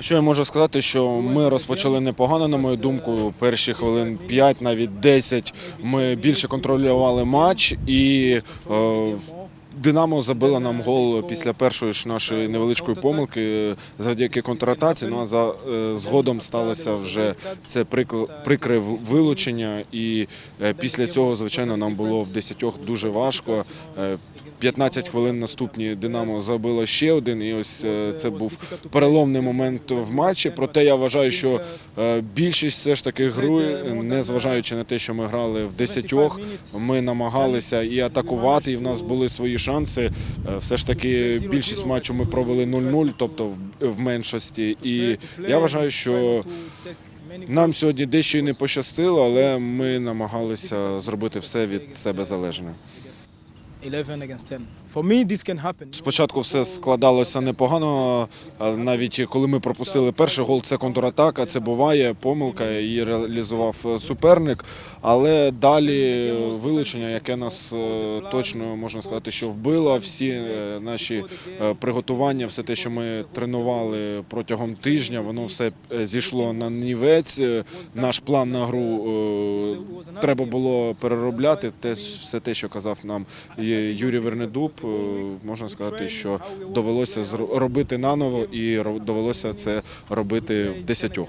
Що я можу сказати, що ми розпочали непогано, на мою думку. Перші хвилин 5, навіть 10 ми більше контролювали матч і е, Динамо забило нам гол після першої ж нашої невеличкої помилки е, завдяки контратаці. Ну а за е, згодом сталося вже це прикре вилучення. І е, після цього, звичайно, нам було в 10 дуже важко. Е, 15 хвилин наступні Динамо забило ще один, і ось це був переломний момент в матчі. Проте я вважаю, що більшість все ж таки гри, не зважаючи на те, що ми грали в 10, ми намагалися і атакувати, і в нас були свої шанси. Е, Все ж таки більшість матчу ми провели 0-0, тобто в меншості. І я вважаю, що нам сьогодні дещо і не пощастило, але ми намагалися зробити все від себе залежне. Спочатку все складалося непогано. Навіть коли ми пропустили перший гол, це контратака, це буває помилка, її реалізував суперник. Але далі вилучення, яке нас е, точно можна сказати, що вбило. Всі е, наші е, приготування, все те, що ми тренували протягом тижня, воно все зійшло на нівець. Наш план на гру треба було переробляти. Те, все те, що казав нам Юрій Вернедуб, е, можна сказати, що довелося робити наново і довелося це робити в десятьох.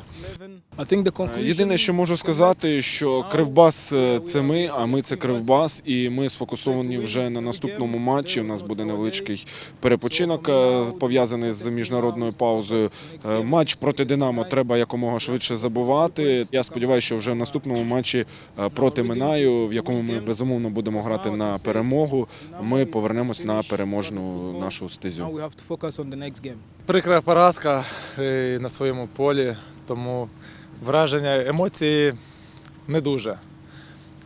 Think Єдине, що можу сказати, що Кривбас е, це ми, а ми це Кривбас, і ми сфокусовані вже на наступному матчі. У нас буде невеличкий перепочинок е, пов'язаний з міжнародною паузою. Е, Матч проти Динамо треба якомога швидше забувати. Я сподіваюся, що вже в наступному матчі е, проти Минаю, в якому ми безумовно будемо грати на перемогу. Ми повернемось на переможну нашу стезю. Прикра поразка е, на своєму полі, тому враження, емоції не дуже.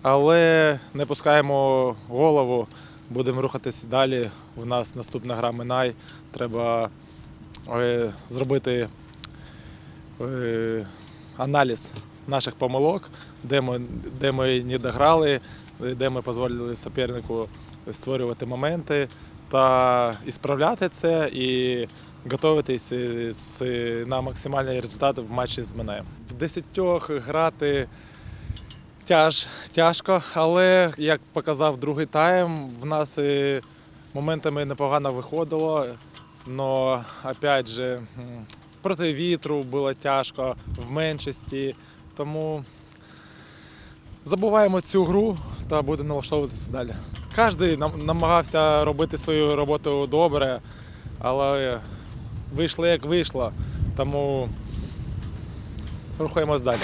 Але не пускаємо голову, будемо рухатись далі. У нас наступна гра Минай. Треба е, зробити е, аналіз наших помилок, де ми, де ми не дограли, де ми дозволили супернику створювати моменти та ісправляти це і готуватись е, на максимальний результат в матчі з Минаєм. В десятьох грати тяж, тяжко, але як показав другий тайм, в нас е, моментами непогано виходило. Но опять же, проти вітру було тяжко в меншості. Тому забуваємо цю гру та будемо налаштовуватися далі. Кожен нам- намагався робити свою роботу добре, але вийшло як вийшло. Тому рухаємось далі.